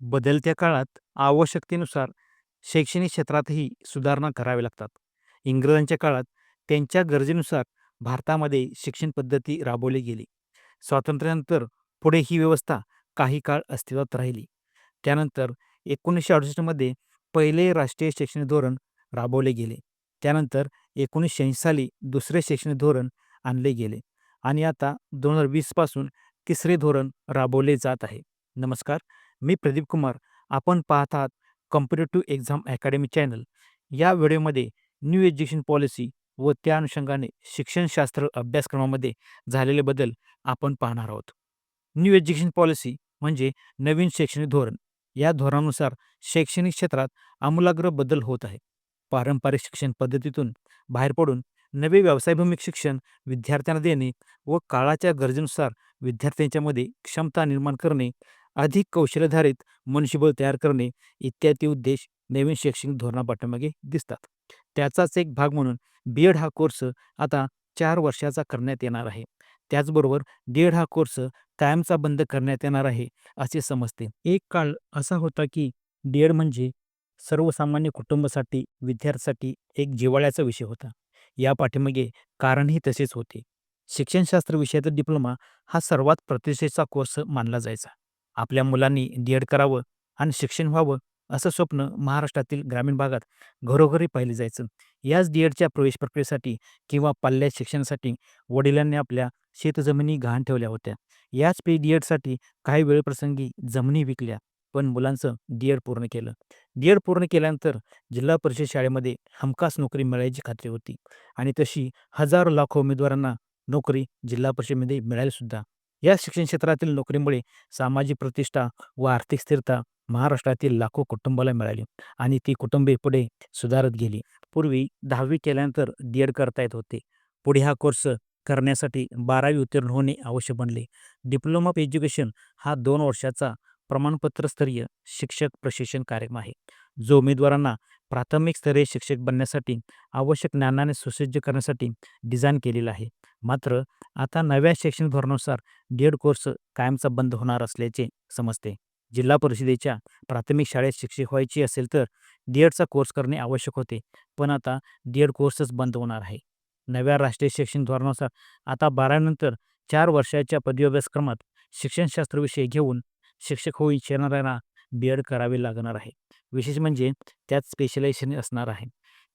बदलत्या काळात आवश्यकतेनुसार शैक्षणिक क्षेत्रातही सुधारणा कराव्या लागतात. इंग्रजांच्या काळात त्यांच्या गरजेनुसार भारतामध्ये शिक्षण पद्धती राबवली गेली. स्वातंत्र्यानंतर पुढे ही व्यवस्था काही काळ अस्तित्वात राहिली. त्यानंतर एकोणीसशे अडुसष्टमध्ये पहिले राष्ट्रीय शैक्षणिक धोरण राबवले गेले. त्यानंतर एकोणीसशे ऐंशी साली दुसरे शैक्षणिक धोरण आणले गेले आणि आता दोन हजार वीसपासून तिसरे धोरण राबवले जात आहे. नमस्कार. मी प्रदीप कुमार. आपण पाहत आहात कॉम्पिटेटिव्ह एक्झाम अकॅडमी चॅनल या व्हिडिओमध्ये न्यू एज्युकेशन पॉलिसी व त्या अनुषंगाने शिक्षणशास्त्र अभ्यासक्रमामध्ये झालेले बदल आपण पाहणार आहोत. न्यू एज्युकेशन पॉलिसी म्हणजे नवीन शैक्षणिक धोरण. या धोरणानुसार शैक्षणिक क्षेत्रात आमूलाग्र बदल होत आहे. पारंपरिक शिक्षण पद्धतीतून बाहेर पडून नवे व्यवसायभिमुख शिक्षण विद्यार्थ्यांना देणे व काळाच्या गरजेनुसार विद्यार्थ्यांच्यामध्ये क्षमता निर्माण करणे अधिक कौशल्यधारित मनुष्यबळ तयार करणे इत्यादी उद्देश नवीन शैक्षणिक धोरणापाठीमागे दिसतात. त्याचाच एक भाग म्हणून बी एड हा कोर्स आता चार वर्षाचा करण्यात येणार आहे. त्याचबरोबर डी एड हा कोर्स कायमचा बंद करण्यात येणार आहे असे समजते. एक काळ असा होता की डी एड म्हणजे सर्वसामान्य कुटुंबासाठी विद्यार्थ्यासाठी एक जिव्हाळ्याचा विषय होता. या पाठीमागे कारणही तसेच होते. शिक्षणशास्त्र विषयाचा डिप्लोमा हा सर्वात प्रतिष्ठेचा कोर्स मानला जायचा. आपल्या मुलांनी डी एड करावं आणि शिक्षण व्हावं असं स्वप्न महाराष्ट्रातील ग्रामीण भागात घरोघरी पाहिले जायचं. याच डी एडच्या प्रवेश प्रक्रियेसाठी किंवा पाल्ल्या शिक्षणासाठी वडिलांनी आपल्या शेतजमिनी गहाण ठेवल्या होत्या. याच पी डी एडसाठी काही वेळप्रसंगी जमिनी विकल्या पण मुलांचं डी एड पूर्ण केलं. डी एड पूर्ण केल्यानंतर जिल्हा परिषद शाळेमध्ये हमखास नोकरी मिळायची खात्री होती. आणि तशी हजारो लाखो उमेदवारांना नोकरी जिल्हा परिषदेमध्ये मिळालीसुद्धा या शिक्षण क्षेत्रातील नोकरीमुळे सामाजिक प्रतिष्ठा व आर्थिक स्थिरता महाराष्ट्रातील लाखो कुटुंबाला मिळाली आणि ती कुटुंबे पुढे सुधारत गेली. पूर्वी दहावी केल्यानंतर डी एड करता येत होते. पुढे हा कोर्स करण्यासाठी बारावी उत्तीर्ण होणे आवश्यक बनले. डिप्लोमा ऑफ एज्युकेशन हा दोन वर्षाचा प्रमाणपत्रस्तरीय शिक्षक प्रशिक्षण कार्यक्रम आहे. जो उमेदवारांना प्राथमिक स्तरीय शिक्षक बनण्यासाठी आवश्यक ज्ञानाने सुसज्ज करण्यासाठी डिझाईन केलेला आहे. मात्र आता नव्या शैक्षणिक धोरणानुसार डी कोर्स कायमचा बंद होणार असल्याचे समजते. जिल्हा परिषदेच्या प्राथमिक शाळेत शिक्षक व्हायची असेल तर डी एडचा कोर्स करणे आवश्यक होते पण आता डी एड कोर्सच बंद होणार आहे. नव्या राष्ट्रीय शैक्षणिक धोरणानुसार आता बारावीनंतर चार वर्षाच्या पदवी अभ्यासक्रमात शिक्षणशास्त्र विषय घेऊन शिक्षक होऊ इच्छिणाऱ्यांना बी एड करावे लागणार आहे. विशेष म्हणजे त्यात स्पेशलायझेशन असणार आहे.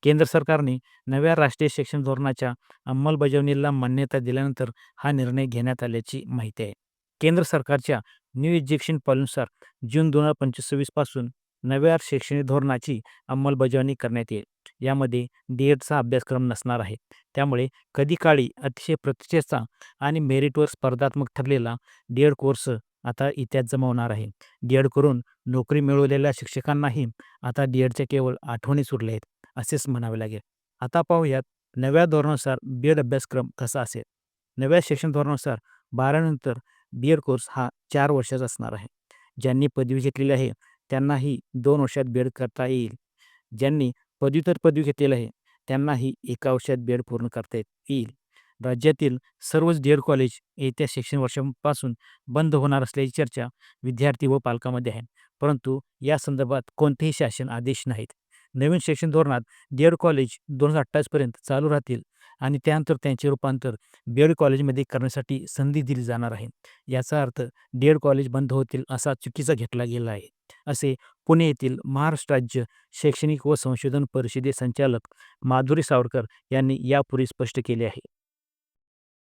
केंद्र सरकारने नव्या राष्ट्रीय शिक्षण धोरणाच्या अंमलबजावणीला मान्यता दिल्यानंतर हा निर्णय घेण्यात आल्याची माहिती आहे. केंद्र सरकारच्या न्यू एज्युकेशन पॉलिसीनुसार जून दोन हजार पंचवीसपासून नव्या शैक्षणिक धोरणाची अंमलबजावणी करण्यात येईल. यामध्ये डी एडचा अभ्यासक्रम नसणार आहे. त्यामुळे कधी काळी अतिशय प्रतिष्ठेचा आणि मेरिटवर स्पर्धात्मक ठरलेला डी एड कोर्स आता इतिहास जमवणार आहे. डी एड करून नोकरी मिळवलेल्या शिक्षकांनाही आता डी एडच्या केवळ आठवणीच उरल्या आहेत. असेच म्हणावे लागेल. आता पाहूयात नव्या धोरणानुसार बी एड अभ्यासक्रम कसा असेल? नव्या शिक्षण धोरणानुसार बारानंतर बी एड कोर्स हा चार वर्षाचा असणार आहे. ज्यांनी पदवी घेतलेली आहे त्यांनाही दोन वर्षात बी एड करता येईल. ज्यांनी पदव्युत्तर पदवी घेतलेली आहे त्यांनाही एका वर्षात बी एड पूर्ण करता येईल. राज्यातील सर्वच डी एड कॉलेज येत्या शैक्षणिक वर्षापासून बंद होणार असल्याची चर्चा विद्यार्थी व पालकांमध्ये आहे. परंतु या संदर्भात कोणतेही शासन आदेश नाहीत. नवीन शैक्षणिक धोरणात डी एड कॉलेज दोन हजार अठ्ठावीसपर्यंत चालू राहतील आणि त्यानंतर त्यांचे रूपांतर बी एड कॉलेजमध्ये करण्यासाठी संधी दिली जाणार आहे. याचा अर्थ डी एड कॉलेज बंद होतील असा चुकीचा घेतला गेला आहे. असे पुणे येथील महाराष्ट्र राज्य शैक्षणिक व संशोधन परिषदे संचालक माधुरी सावरकर यांनी यापूर्वी स्पष्ट केले आहे.